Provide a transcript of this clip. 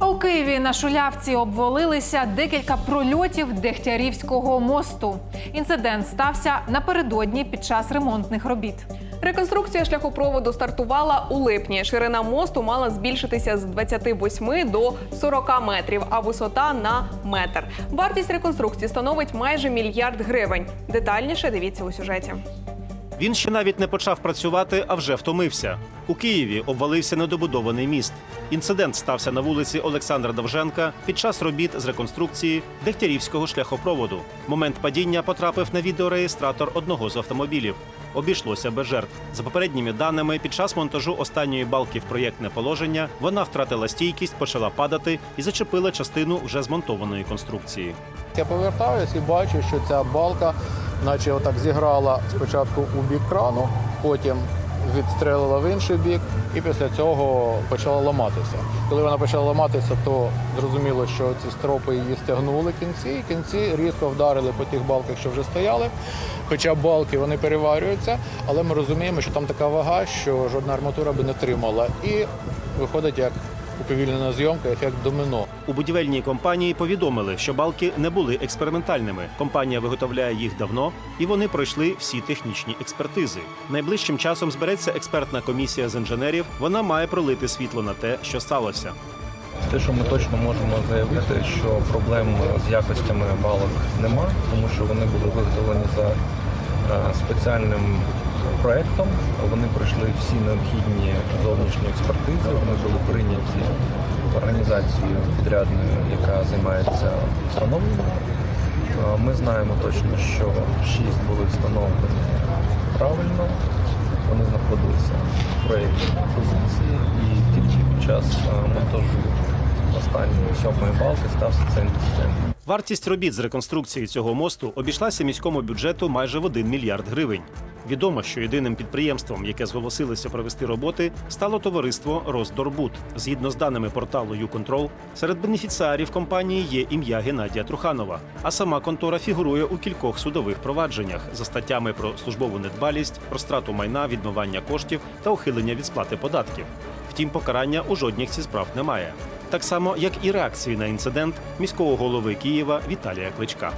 У Києві на шулявці обвалилися декілька прольотів Дегтярівського мосту. Інцидент стався напередодні під час ремонтних робіт. Реконструкція шляхопроводу стартувала у липні. Ширина мосту мала збільшитися з 28 до 40 метрів, а висота на метр. Вартість реконструкції становить майже мільярд гривень. Детальніше дивіться у сюжеті. Він ще навіть не почав працювати, а вже втомився. У Києві обвалився недобудований міст. Інцидент стався на вулиці Олександра Довженка під час робіт з реконструкції Дегтярівського шляхопроводу. Момент падіння потрапив на відеореєстратор одного з автомобілів. Обійшлося без жертв. За попередніми даними, під час монтажу останньої балки в проєктне положення вона втратила стійкість, почала падати і зачепила частину вже змонтованої конструкції. Я повертаюсь і бачу, що ця балка, наче отак зіграла спочатку у бік крану, потім відстрелила в інший бік, і після цього почала ламатися. Коли вона почала ламатися, то зрозуміло, що ці стропи її стягнули кінці, і кінці різко вдарили по тих балках, що вже стояли. Хоча балки вони переварюються, але ми розуміємо, що там така вага, що жодна арматура би не тримала. І виходить як уповільнена зйомка, ефект домино. У будівельній компанії повідомили, що балки не були експериментальними. Компанія виготовляє їх давно, і вони пройшли всі технічні експертизи. Найближчим часом збереться експертна комісія з інженерів. Вона має пролити світло на те, що сталося. Те, що ми точно можемо заявити, що проблем з якостями балок нема, тому що вони були виготовлені за е, спеціальним проектом. Вони пройшли всі необхідні зовнішні експертизи. Вони були прийняті організацією підрядною, яка займається встановленням. Е, Ми знаємо точно, що шість були встановлені правильно. Вони знаходилися в проєктній позиції і тільки під час е, монтажу останньої сьомої балки стався цей інцидент. Вартість робіт з реконструкції цього мосту обійшлася міському бюджету майже в 1 мільярд гривень. Відомо, що єдиним підприємством, яке зголосилося провести роботи, стало товариство Росдорбуд. Згідно з даними порталу «Юконтрол», серед бенефіціарів компанії є ім'я Геннадія Труханова. А сама контора фігурує у кількох судових провадженнях за статтями про службову недбалість, розтрату майна, відмивання коштів та ухилення від сплати податків. Втім, покарання у жодніх ці справ немає. Так само, як і реакції на інцидент міського голови Києва Віталія Кличка.